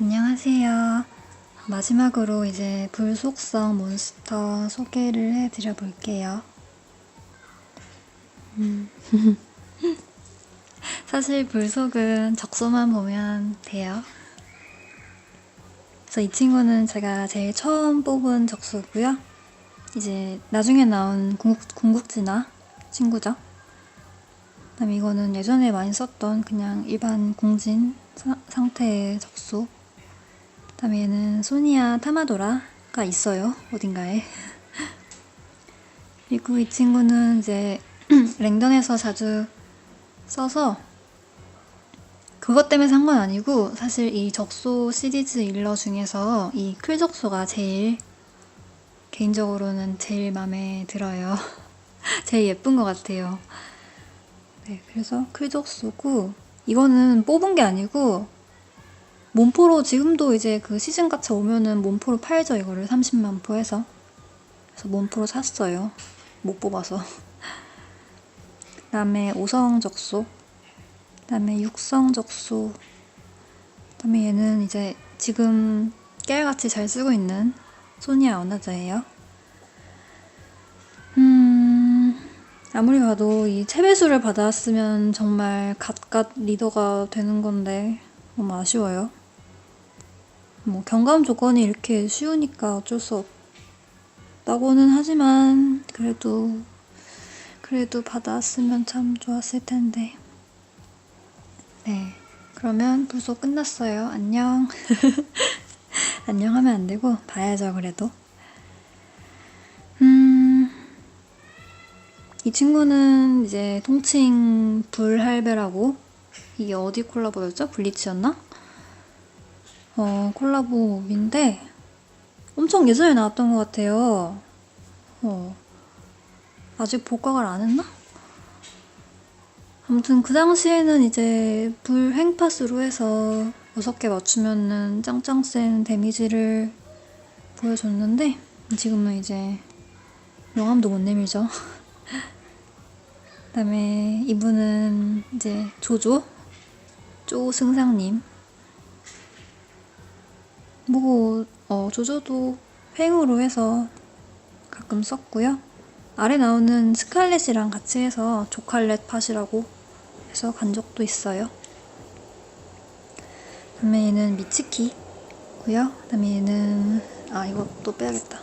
안녕하세요. 마지막으로 이제 불속성 몬스터 소개를 해드려 볼게요. 음. 사실 불속은 적소만 보면 돼요. 그래서 이 친구는 제가 제일 처음 뽑은 적소고요. 이제 나중에 나온 궁극, 궁극지나 친구죠. 그다음에 이거는 예전에 많이 썼던 그냥 일반 공진 사- 상태의 적소. 그다음에 얘는 소니아 타마도라가 있어요 어딘가에. 그리고 이 친구는 이제 랭던에서 자주 써서 그것 때문에 산 건 아니고 사실 이 적소 시리즈 일러 중에서 이 클 적소가 제일 개인적으로는 제일 마음에 들어요. 제일 예쁜 것 같아요. 네, 그래서 클 적소고 이거는 뽑은 게 아니고 몸포로 지금도 이제 그 시즌 가차 오면은 몸포로 팔죠 이거를 30만 포 해서 그래서 몸포로 샀어요. 못 뽑아서. 그다음에 오성 적소, 그다음에 육성 적소, 그다음에 얘는 이제 지금 깨알같이 잘 쓰고 있는 소니아 언어자예요. 음, 아무리 봐도 이 채배수를 받았으면 정말 갓갓 리더가 되는 건데 너무 아쉬워요. 뭐 경감 조건이 이렇게 쉬우니까 어쩔 수 없다고는 하지만 그래도 그래도 받았으면 참 좋았을 텐데. 네. 그러면 불소 끝났어요. 안녕. 안녕 하면 안 되고 봐야죠, 그래도. 음. 이 친구는 이제 통칭 불할배라고 이게 어디 콜라보였죠? 블리치였나? 어, 콜라보 몹인데 엄청 예전에 나왔던 것 같아요. 어. 아직 복각을 안 했나? 아무튼 그 당시에는 이제 불 행파스로 해서 6개 맞추면은 짱짱 센 데미지를 보여줬는데 지금은 이제 명함도 못 내밀죠. 그 다음에 이분은 이제 조조 쪼승상님 뭐 어, 조조도 횡으로 해서 가끔 썼고요. 아래 나오는 스칼렛이랑 같이 해서 조칼렛 팟이라고 해서 간 적도 있어요. 그다음에 얘는 미츠키고요. 그다음에 얘는 아또 빼야겠다.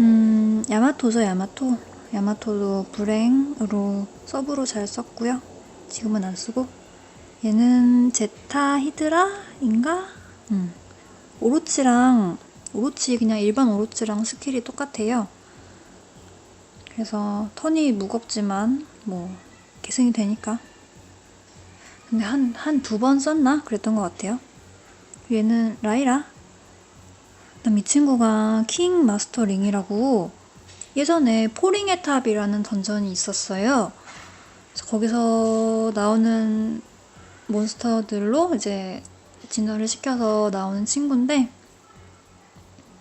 음 야마토죠 야마토. 야마토도 불행으로 서브로 잘 썼고요. 지금은 안 쓰고 얘는 제타 히드라인가? 음. 오로치랑 오로치 그냥 일반 오로치랑 스킬이 똑같아요. 그래서 턴이 무겁지만 뭐 계승이 되니까. 근데 한 한 두 번 썼나 그랬던 것 같아요. 얘는 라이라. 이 친구가 킹 마스터 링이라고 예전에 포링의 탑이라는 던전이 있었어요. 거기서 나오는 몬스터들로 이제 진화를 시켜서 나오는 친구인데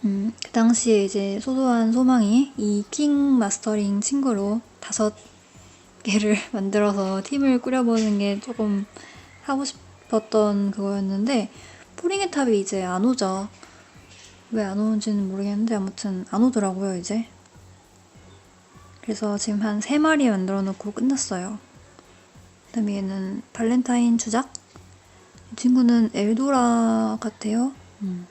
음, 그 당시에 이제 소소한 소망이 이 킹 마스터링 친구로 다섯 개를 만들어서 팀을 꾸려보는 게 조금 하고 싶었던 그거였는데 포링의 탑이 이제 안 오죠. 왜 안 오는지는 모르겠는데 아무튼 안 오더라고요 이제. 그래서 지금 한세 마리 만들어 놓고 끝났어요. 그다음에 얘는 발렌타인 주작. 이 친구는 엘도라 같아요. 음.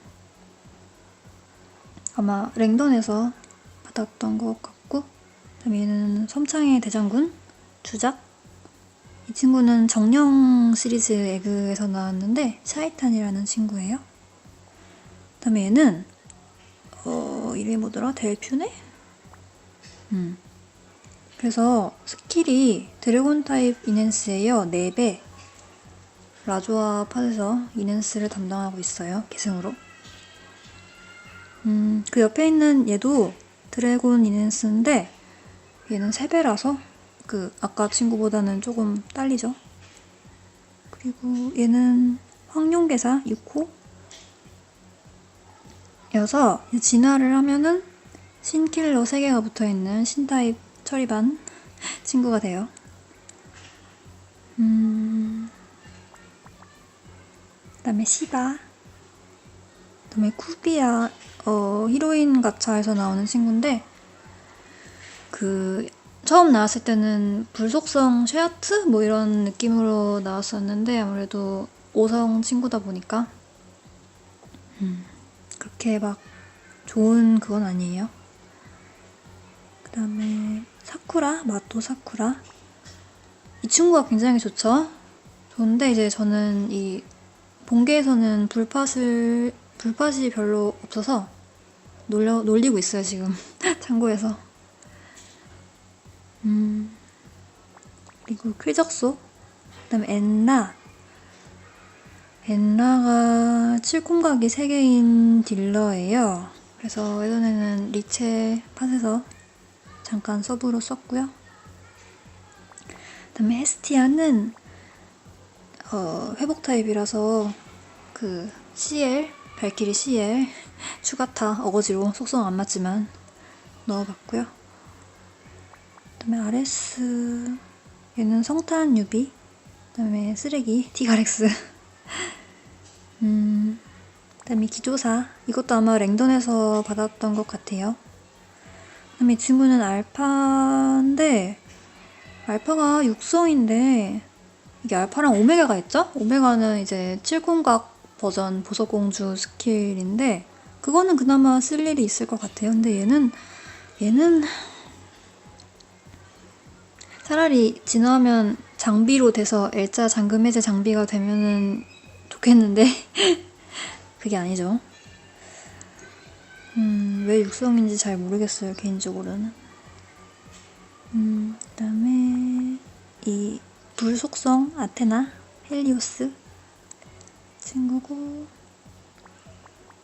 아마 랭던에서 받았던 것 같고 그다음에 얘는 섬창의 대장군 주작 이 친구는 정령 시리즈 에그에서 나왔는데 샤이탄이라는 친구예요 그다음에 얘는 어 이름이 뭐더라 델퓨네 음 그래서 스킬이 드래곤 타입 이넨스예요. 4배. 라조아 팟에서 이넨스를 담당하고 있어요. 계승으로. 음, 그 옆에 있는 얘도 드래곤 이넨스인데 얘는 3배라서 그 아까 친구보다는 조금 딸리죠. 그리고 얘는 황룡계사 6호? 여서 진화를 하면은 신킬러 3개가 붙어있는 신타입 처리반 친구가 돼요. 음, 그다음에 시바. 그다음에 쿠비야 어 히로인 가차에서 나오는 친구인데 그 처음 나왔을 때는 불속성 쉐아트 뭐 이런 느낌으로 나왔었는데 아무래도 5성 친구다 보니까 음, 그렇게 막 좋은 그건 아니에요. 그다음에 사쿠라 마토 사쿠라 이 친구가 굉장히 좋죠. 좋은데 이제 저는 이 본계에서는 불팟을 불팟이 별로 없어서 놀려 놀리고 있어요 지금 창고에서. 음 그리고 쾌적소 그 다음에 엔나 엔나가 칠콤각이 3개인 딜러예요. 그래서 예전에는 리체 팟에서 잠깐 서브로 썼고요. 그다음에 헤스티아는 어, 회복 타입이라서 그 CL 발키리 CL 추가타 어거지로 속성 안 맞지만 넣어봤고요. 그다음에 아레스 얘는 성탄 유비 그다음에 쓰레기 티가렉스 음 그다음에 기조사 이것도 아마 랭던에서 받았던 것 같아요. 그다음에 이 친구는 알파인데 알파가 육성인데 이게 알파랑 오메가가 있죠? 오메가는 이제 칠콩각 버전 보석공주 스킬인데 그거는 그나마 쓸 일이 있을 것 같아요. 근데 얘는 얘는 차라리 진화하면 장비로 돼서 L자 잠금 해제 장비가 되면은 좋겠는데 그게 아니죠. 음, 왜 육성인지 잘 모르겠어요, 개인적으로는. 음, 그 다음에 이 불 속성 아테나 헬리오스 친구고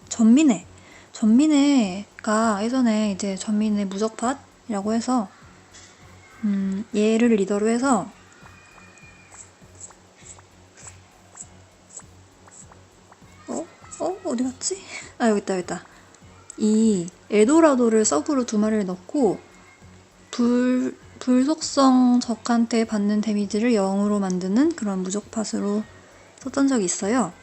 전민혜 전민혜가 예전에 이제 전민혜 무적팟이라고 해서 음, 얘를 리더로 해서 어? 어? 어디 갔지? 아 여기 있다 여기 있다 이 에도라도를 서브로 두 마리를 넣고 불 불속성 적한테 받는 데미지를 0으로 만드는 그런 무적팟으로 썼던 적이 있어요.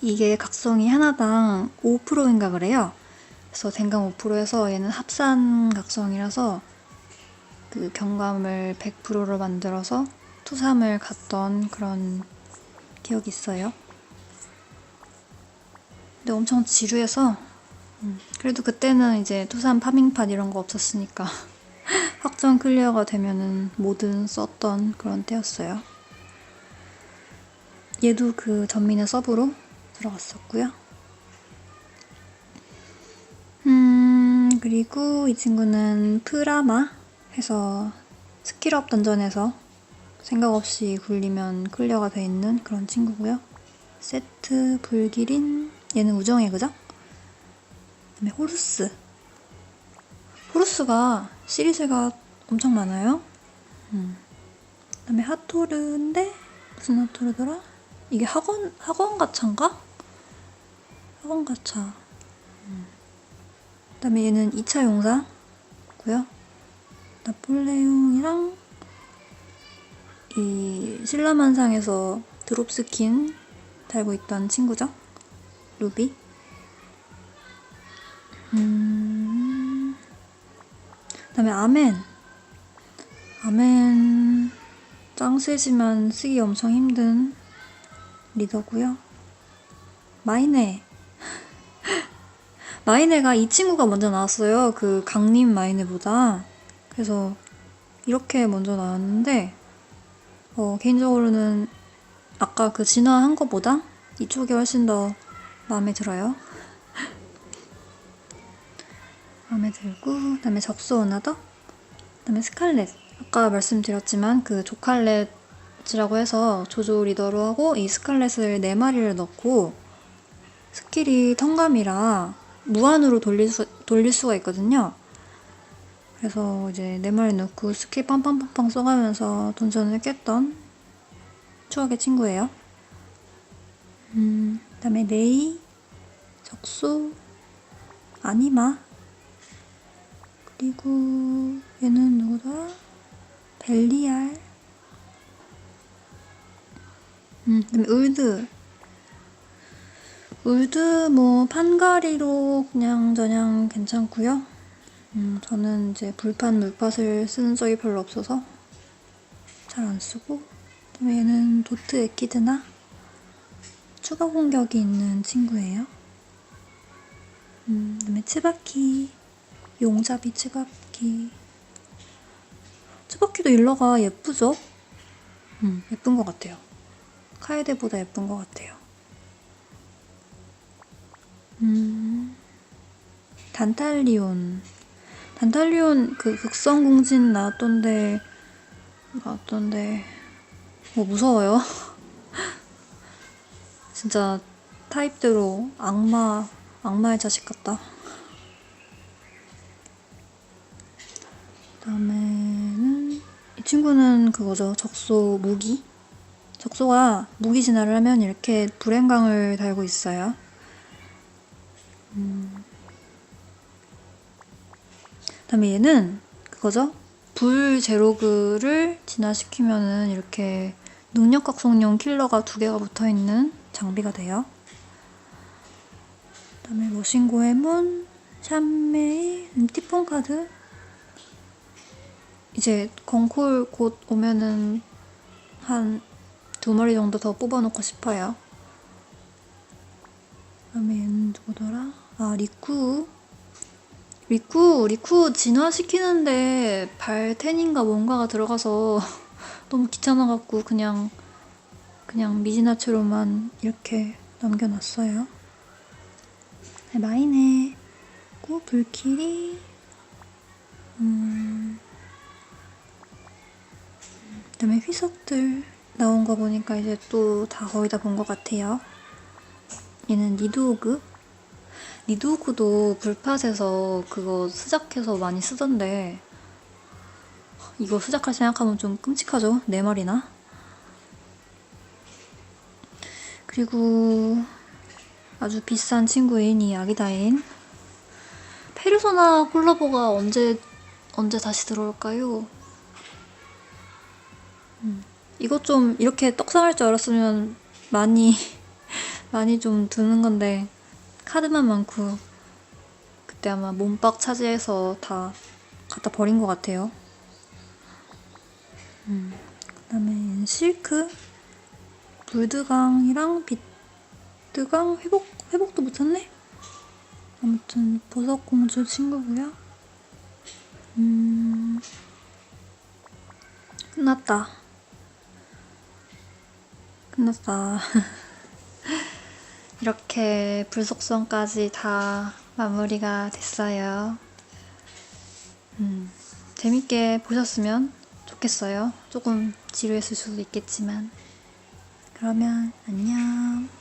이게 각성이 하나당 5%인가 그래요. 그래서 댕감 5%에서 얘는 합산 각성이라서 그 경감을 100%로 만들어서 투삼을 갔던 그런 기억이 있어요. 근데 엄청 지루해서 음, 그래도 그때는 이제 투삼 파밍팟 이런 거 없었으니까 확정 클리어가 되면은 뭐든 썼던 그런 때였어요. 얘도 그 전민의 서브로 들어갔었고요. 음, 그리고 이 친구는 프라마 해서 스킬업 던전에서 생각 없이 굴리면 클리어가 돼 있는 그런 친구고요. 세트 불기린 얘는 우정의 그죠? 그다음에 호루스 호루스가 시리즈가 엄청 많아요. 음. 그다음에 하토르인데 무슨 하토르더라? 이게 학원 학원 가차인가? 학원 가차. 음. 그다음에 얘는 2차 용사고요. 나폴레옹이랑 이 신라만상에서 드롭 스킨 달고 있던 친구죠. 루비. 음. 그다음에 아멘. 아멘 짱 세지만 쓰기 엄청 힘든 리더고요. 마이네. 마이네가 이 친구가 먼저 나왔어요. 그 강림 마이네보다. 그래서 이렇게 먼저 나왔는데 어, 개인적으로는 아까 그 진화한 거보다 이쪽이 훨씬 더 마음에 들어요. 마음에 들고 그다음에 접수 오나더 그다음에 스칼렛 아까 말씀드렸지만 그 조칼렛이라고 해서 조조 리더로 하고 이 스칼렛을 네 마리를 넣고 스킬이 턴감이라 무한으로 돌릴, 수, 돌릴 수가 있거든요. 그래서 이제 네 마리 넣고 스킬 빵빵빵빵 써가면서 던전을 깼던 추억의 친구예요. 음, 그 다음에 네이, 적수, 아니마, 그리고 얘는 누구더라? 벨리알. 음, 울드. 울드 뭐 판가리로 그냥 저냥 괜찮고요. 음, 저는 이제 불판 물팟을 쓰는 적이 별로 없어서 잘 안 쓰고 그다음에 얘는 도트 에키드나 추가 공격이 있는 친구예요. 음, 그다음에 츠바키 용잡이 츠바키 츠바키도 일러가 예쁘죠? 음, 예쁜 것 같아요. 카에데보다 예쁜 것 같아요. 음, 단탈리온. 단탈리온 그 극성 공진 나왔던데, 나왔던데, 뭐 무서워요. 진짜 타입대로 악마, 악마의 자식 같다. 다음에는 이 친구는 그거죠. 적소 무기. 적소가 무기 진화를 하면 이렇게 불행강을 달고 있어요. 음. 그다음에 얘는 그거죠. 불 제로그를 진화시키면은 이렇게 능력각성용 킬러가 두 개가 붙어 있는 장비가 돼요. 그다음에 머신고의 문, 샴메이, 음, 티폰 카드. 이제 건콜 곧 오면은 한 두 마리 정도 더 뽑아놓고 싶어요. 그다음에 얘는 누구더라? 아 리쿠. 리쿠 리쿠 진화시키는데 발텐인가 뭔가가 들어가서 너무 귀찮아갖고 그냥 그냥 미진아치로만 이렇게 남겨놨어요. 네, 마이네. 고 불길이. 음. 그다음에 휘석들 나온 거 보니까 이제 또 다 거의 다 본 것 같아요. 얘는 니드오그. 니드오그도 불팟에서 그거 수작해서 많이 쓰던데 이거 수작할 생각하면 좀 끔찍하죠? 네 마리나? 그리고 아주 비싼 친구인 이 아기다인 페르소나 콜라보가 언제 언제 다시 들어올까요? 음, 이거 좀 이렇게 떡상할 줄 알았으면 많이 많이 좀 드는 건데 카드만 많고 그때 아마 몸박 차지해서 다 갖다 버린 것 같아요. 음, 그 다음에 실크, 불드강이랑 비드강 회복 회복도 못했네. 아무튼 보석공주 친구고요. 음, 끝났다. 끝났다. 이렇게 불속성까지 다 마무리가 됐어요. 음, 재밌게 보셨으면 좋겠어요. 조금 지루했을 수도 있겠지만. 그러면 안녕.